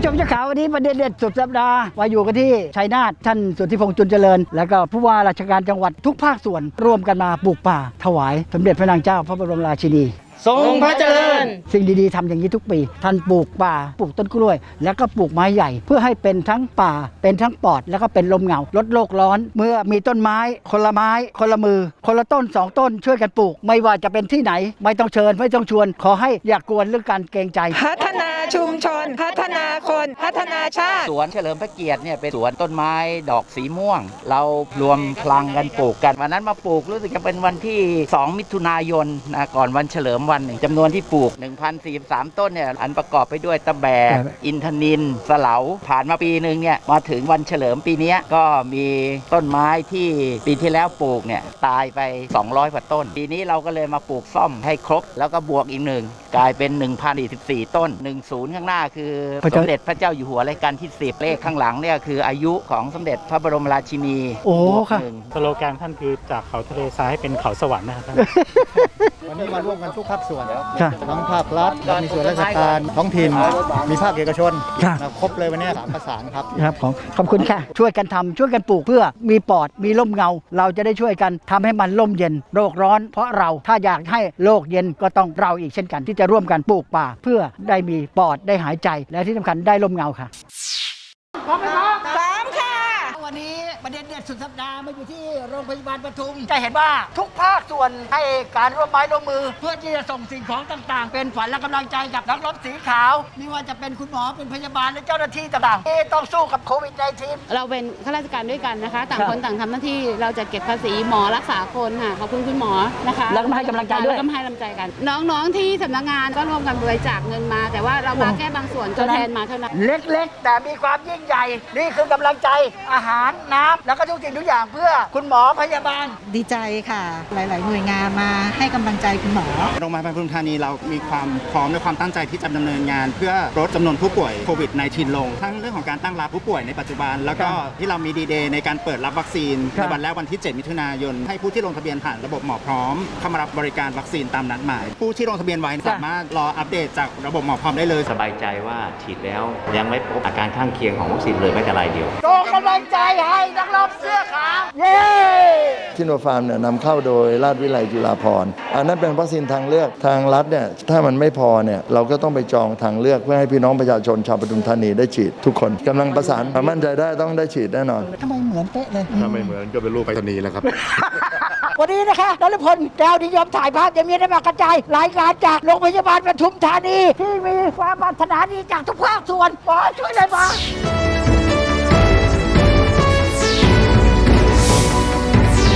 ผู้ชมเจ้าขาววันนี้ประเด็นเด็ดสุดสัปดาห์มาอยู่กันที่ชัยนาทท่านสุทธิพงษ์จุนเจริญ และก็ผู้ว่าราชการจังหวัดทุกภาคส่วนร่วมกันมาปลูกป่าถวายสมเด็จพระนางเจ้าพระบรมราชินี ทรงพระเจริญ สิ่งดีๆทำอย่างนี้ทุกปี ท่านปลูกป่าปลูกต้นกล้วย แล้วก็ปลูกไม้ใหญ่ เพื่อให้เป็นทั้งป่า เป็นทั้งปอด แล้วก็เป็นลมเหงาลดโลกร้อน เมื่อมีต้นไม้ คนละไม้ คนละมือ คนละต้นสองต้นช่วยกันปลูก ไม่ว่าจะเป็นที่ไหน ไม่ต้องเชิญไม่ต้องชวน ขอให้อย่ากวนเรื่องการเกรงใจพัฒนาชุมชน พัฒนาคนพัฒนาชาติสวนเฉลิมพระเกียรติเนี่ยเป็นสวนต้นไม้ดอกสีม่วง เรารวมพลังกันปลูกกันวันนั้นมาปลูกรู้สึกจะเป็นวันที่ 2 มิถุนายนนะก่อนวันเฉลิมวันหนึ่งจำนวนที่ปลูก 1,043 ต้นเนี่ยอันประกอบไปด้วยตะแบกครับอินทนินสเหลา ผ่านมาปีหนึ่งเนี่ยมาถึงวันเฉลิมปีเนี้ยก็มีต้นไม้ที่ปีที่แล้วปลูกเนี่ยตายไป 200กว่าต้น ปีนี้เราก็เลยมาปลูกซ่อมให้ครบ แล้วก็บวกอีกหนึ่งกลายเป็น 1,044 ต้น 10 ข้างหน้าคือพระสเจ้ามเด็จพระเจ้าอยู่หัวรัชกาลที่ 10 เลขข้างหลังเนี่ยคืออายุของสมเด็จพระบรมราชินีโอ้บวกค่ะหนึ่งสโลแกนท่านคือจากเขาทะเลทรายให้เป็นเขาสวรรค์นะครับท่านวันนี้ มาร่วมกันทุกภาคส่วนค่ะ ทั้งภาครัฐและมีส่วนราชการท้องถิ่น มีภาคเอกชนค่ะมาครบเลยวันนี้สามประสานครับ ครับผมขอบคุณค่ะ ช่วยกันทำช่วยกันปลูกเพื่อมีปอดมีร่มเงา เราจะได้ช่วยกันทำให้มันร่มเย็น โรคร้อน เพราะเราถ้าอยากให้โลกเย็นก็ต้องเราอีกเช่นกันที่จะร่วมกันปลูกป่า เพื่อได้มีปอดได้หายใจ และที่สำคัญได้ร่มเงาค่ะพร้อมไหมครับพร้อมค่ะ วันนี้ประเด็นเด็ดสุดสัปดาห์มาอยู่ที่โรงพยาบาลปทุม จะเห็นว่าทุกภาคส่วนให้การร่วมไม้ร่วมมือ เพื่อที่จะส่งสิ่งของต่างๆ เป็นฝันและกำลังใจกับนักรบสีขาวไม่ว่าจะเป็นคุณหมอเป็นพยาบาลและเจ้าหน้าที่ต่างๆที่ต้องสู้กับโควิด -19 เราเป็นข้าราชการด้วยกันนะคะ ต่างครับคนต่างทำหน้าที่เราจะเก็บภาษีหมอรักษาคนค่ะขอบคุณคุณหมอนะคะแล้วก็มาให้กำลังใจด้วยแล้วก็มาให้กำลังใจกัน น้องๆที่สำนักงานก็ร่วมกันบริจาคเงินมา แต่ว่าเรามาแค่บางส่วนตัวแทนมาเท่านั้นเล็ก ๆ แต่มีความยิ่งใหญ่นี่คือกำลังใจอาหารน้ำแล้วก็ทุกสิ่งทุกอย่างเพื่อคุณหมอพยาบาล ดีใจค่ะ หลาย ๆ หน่วยงานมาให้กำลังใจคุณหมอ โรงพยาบาลปทุมธานีเรามีความพร้อมและความตั้งใจที่จะดำเนินงาน เพื่อลดจำนวนผู้ป่วยโควิด -19 ลง ทั้งเรื่องของการตั้งรับผู้ป่วยในปัจจุบัน แล้วก็ที่เรามีดีเดย์ในการเปิดรับวัคซีนครับในวันแรกวันที่ 7 มิถุนายน ให้ผู้ที่ลงทะเบียนผ่านระบบหมอพร้อมเข้ามารับบริการวัคซีนตามนัดหมาย ผู้ที่ลงทะเบียนไว้สามารถรออัปเดตจากระบบหมอพร้อมได้เลยสบายใจว่าฉีดแล้วยังไม่พบอาการข้างเคียงของวัคซีนเลยแม้แต่รายเดียวส่งกำลังใจให้นักรบเสื้อขาวเย้ซิโนฟาร์มเนี่ยนำเข้าโดยราชวิไลจุฬาภรณ์อันนั้นเป็นวัคซีนทางเลือกทางรัฐเนี่ยถ้ามันไม่พอเนี่ยเราก็ต้องไปจองทางเลือกเพื่อให้พี่น้องประชาชนชาวปทุมธานีได้ฉีดทุกคนกำลังประสานมั่นใจได้ต้องได้ฉีดแน่นอนทำไมเหมือนเป๊ะเลยถ้าไม่เหมือนก็เป็นรูปไปรษณีย์แล้วครับ วันนี้นะคะนรพลแก้วนิยมถ่ายภาพจะมีได้มากระจายรายการจากโรงพยาบาลปทุมธานีที่มีความปรารถนาดีจากทุกภาคส่วนขอให้ช่วยเลยมา